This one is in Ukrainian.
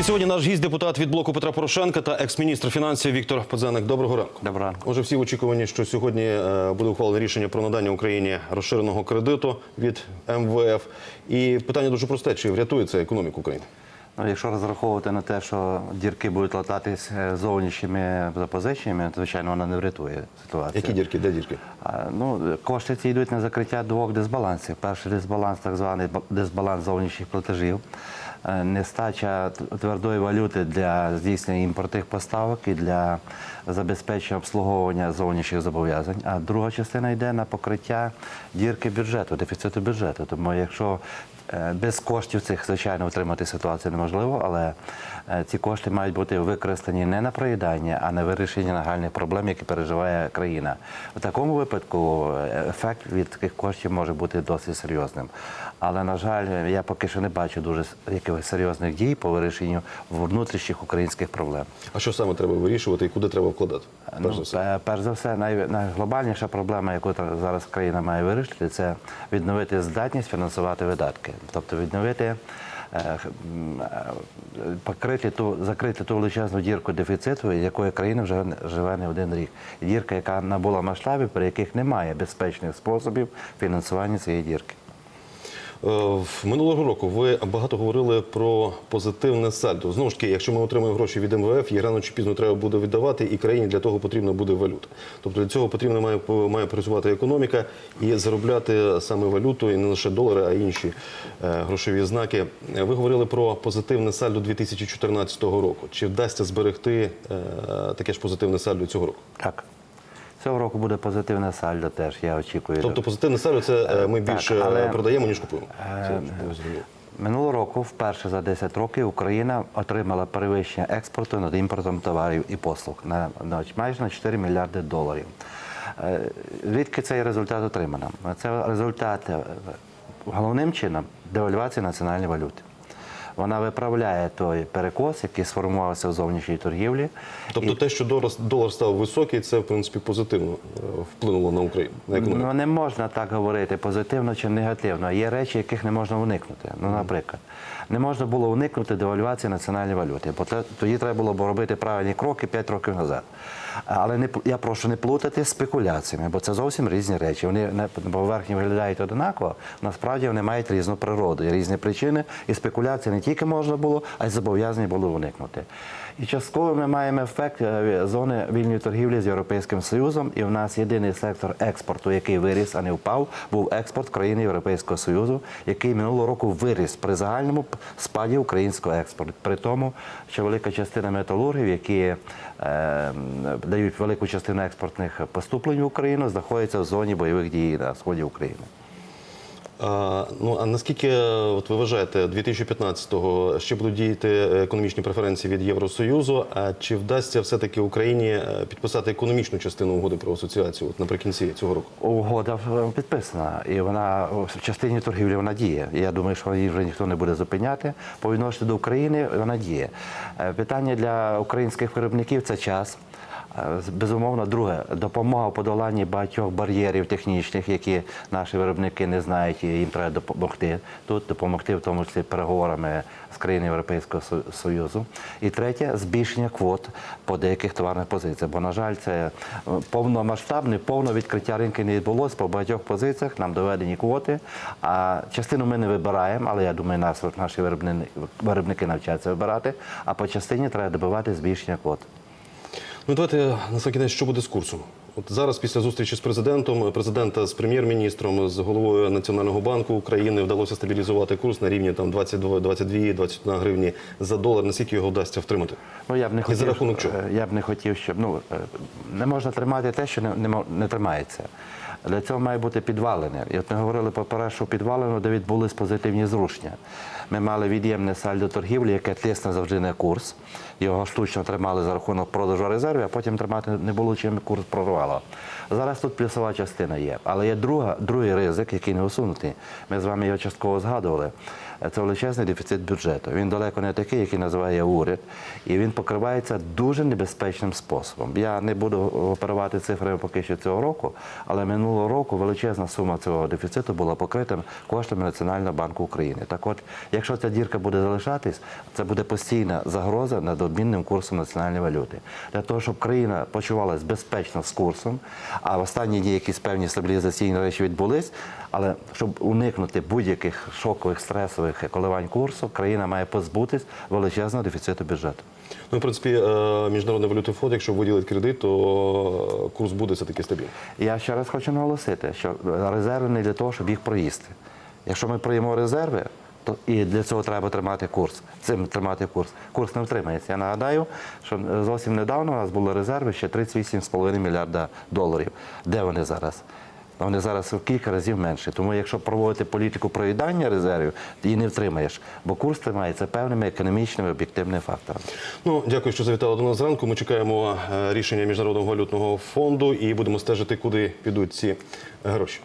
І сьогодні наш гість депутат від блоку Петра Порошенка та екс-міністр фінансів Віктор Подзеник. Доброго ранку. Доброго ранку. Отже, всі в очікуванні, що сьогодні е, буде ухвалене рішення про надання Україні розширеного кредиту від МВФ. І питання дуже просте: чи врятує це економіку України? Ну, якщо розраховувати на те, що дірки будуть лататись е, зовнішніми запозиченнями, то, звичайно, вона не врятує ситуацію. Які дірки? Де дірки? А, Ну, кошти ці йдуть на закриття двох дисбалансів. Перший дисбаланс, так званий дисбаланс зовнішніх платежів, нестача твердої валюти для здійснення імпортних поставок і для забезпечення обслуговування зовнішніх зобов'язань. А друга частина йде на покриття дірки бюджету, дефіциту бюджету. Тому якщо е, без коштів цих, звичайно, утримати ситуацію неможливо, але е, ці кошти мають бути використані не на проїдання, а на вирішення нагальних проблем, які переживає країна. У такому випадку е, ефект від таких коштів може бути досить серйозним. Але, на жаль, я поки що не бачу дуже якихось серйозних дій по вирішенню внутрішніх українських проблем. А що саме треба вирішувати і куди треба вкладати? Перш за Ну, все. перш за все, най- найглобальніша проблема, яку зараз країна має вирішити, це відновити здатність фінансувати видатки, тобто відновити. е, е, Покрити ту, закрити ту величезну дірку дефіциту, якої країна вже живе не один рік. Дірка, яка набула масштабів, при яких немає безпечних способів фінансування цієї дірки. Е, Минулого року ви багато говорили про позитивне сальдо. Знову ж таки, якщо ми отримаємо гроші від МВФ, їх рано чи пізно треба буде віддавати, і країні для того потрібна буде валюта. Тобто для цього потрібно має, має працювати економіка і заробляти саме валюту, і не лише долари, а й інші е, грошові знаки. Е, Ви говорили про позитивне сальдо 2014 року. Чи вдасться зберегти таке ж позитивне сальдо цього року? Так. Цього року буде позитивне сальдо теж, я очікую. Тобто позитивне сальдо це е, ми Так, більше але- е, продаємо, ніж купуємо. Це, Е. Минулого року, вперше за 10 років, Україна отримала перевищення експорту над імпортом товарів і послуг на, на майже на 4 мільярди доларів. Е, Звідки цей результат отримано? Це результат е, головним чином девальвації національної валюти. Вона виправляє той перекос, який сформувався в зовнішній торгівлі. Тобто те, що долар, долар став високий, це в принципі позитивно е, вплинуло на Україну, на економіку. Ну не можна так говорити позитивно чи негативно. Є речі, яких не можна уникнути. Ну, наприклад, не можна було уникнути девальвації національної валюти, бо те- тоді треба було б робити правильні кроки 5 років назад. Але не, я прошу не плутати з спекуляціями, бо це зовсім різні речі. Вони на поверхні виглядають однаково, насправді вони мають різну природу, є різні причини, і спекуляції не тільки можна було, а й зобов'язані були уникнути. І частково ми маємо ефект е, зони вільної торгівлі з Європейським Союзом, і в нас єдиний сектор експорту, який виріс, а не впав, був експорт країни Європейського Союзу, який минулого року виріс при загальному спаді українського експорту. При тому, що велика частина металургів, які е, дають велику частину експортних поступлень в Україну, знаходяться в зоні бойових дій на сході України. А, ну а наскільки е, от ви вважаєте, 2015-го ще будуть діяти економічні преференції від Євросоюзу? А чи вдасться все-таки Україні е, підписати економічну частину угоди про асоціацію от наприкінці цього року? Угода е, підписана, і вона в частині торгівлі вона діє. Я думаю, що її вже ніхто не буде зупиняти. По відношенню до України вона діє. Е, Питання для українських виробників це час. Е, Безумовно, друге допомога у подоланні багатьох бар'єрів технічних, які наші виробники не знають, і їм треба допомогти. Тут допомогти, в тому числі переговорами з країнами Європейського Союзу. І третє збільшення квот по деяких товарних позиціях. Бо, на жаль, це е, повномасштабне, повне відкриття ринку не відбулося по багатьох позиціях. Нам доведені квоти. А частину ми не вибираємо, але я думаю, нас наші виробники, навчаться вибирати. А по частині треба добивати збільшення квот. Ну давайте на кінець, що буде з курсом? От зараз, після зустрічі з президентом, президента з прем'єр-міністром, з головою Національного банку України вдалося стабілізувати курс на рівні там 22, 22, 21 гривні за долар. Наскільки його вдасться втримати? Ну, я б не І за рахунок чого? е, Я б не хотів, щоб ну е, не можна тримати те, що не, не, не тримається. Для цього має бути підвалене. І от ми говорили про першу підвалену, де відбулись позитивні зрушення. Ми мали від'ємне сальдо торгівлі, яке тисне завжди на курс. Його штучно тримали за рахунок продажу резервів, а потім тримати не було чим курс прорвало. Зараз тут плюсова частина є. Але є друга, другий ризик, який не усунутий. Ми з вами його частково згадували. Це величезний дефіцит бюджету. Він далеко не такий, який називає уряд, і він покривається дуже небезпечним способом. Я не буду оперувати цифрами поки що цього року, але минулого року величезна сума цього дефіциту була покрита коштами Національного банку України. Так от, якщо ця дірка буде залишатись, це буде постійна загроза над обмінним курсом національної валюти. Для того, щоб країна почувалася безпечно з курсом, а в останні дні якісь певні стабілізаційні речі відбулись, але щоб уникнути будь-яких шокових стресових коливань курсу, країна має позбутись величезного дефіциту бюджету. Ну, в принципі, е, міжнародний валютний фонд, якщо виділить кредит, то е, курс буде все-таки стабільний. Я ще раз хочу наголосити, що резерви не для того, щоб їх проїсти. Якщо ми проїмо резерви, і для цього треба тримати курс. Цим тримати курс. Курс не втримається. Я нагадаю, що зовсім недавно у нас були резерви ще 38,5 мільярда доларів. Де вони зараз? Вони зараз в кілька разів менше. Тому якщо проводити політику проїдання резервів, її не втримаєш, бо курс тримається певними економічними об'єктивними факторами. Ну, дякую, що завітали до нас зранку. Ми чекаємо е, рішення міжнародного валютного фонду і будемо стежити, куди підуть ці гроші.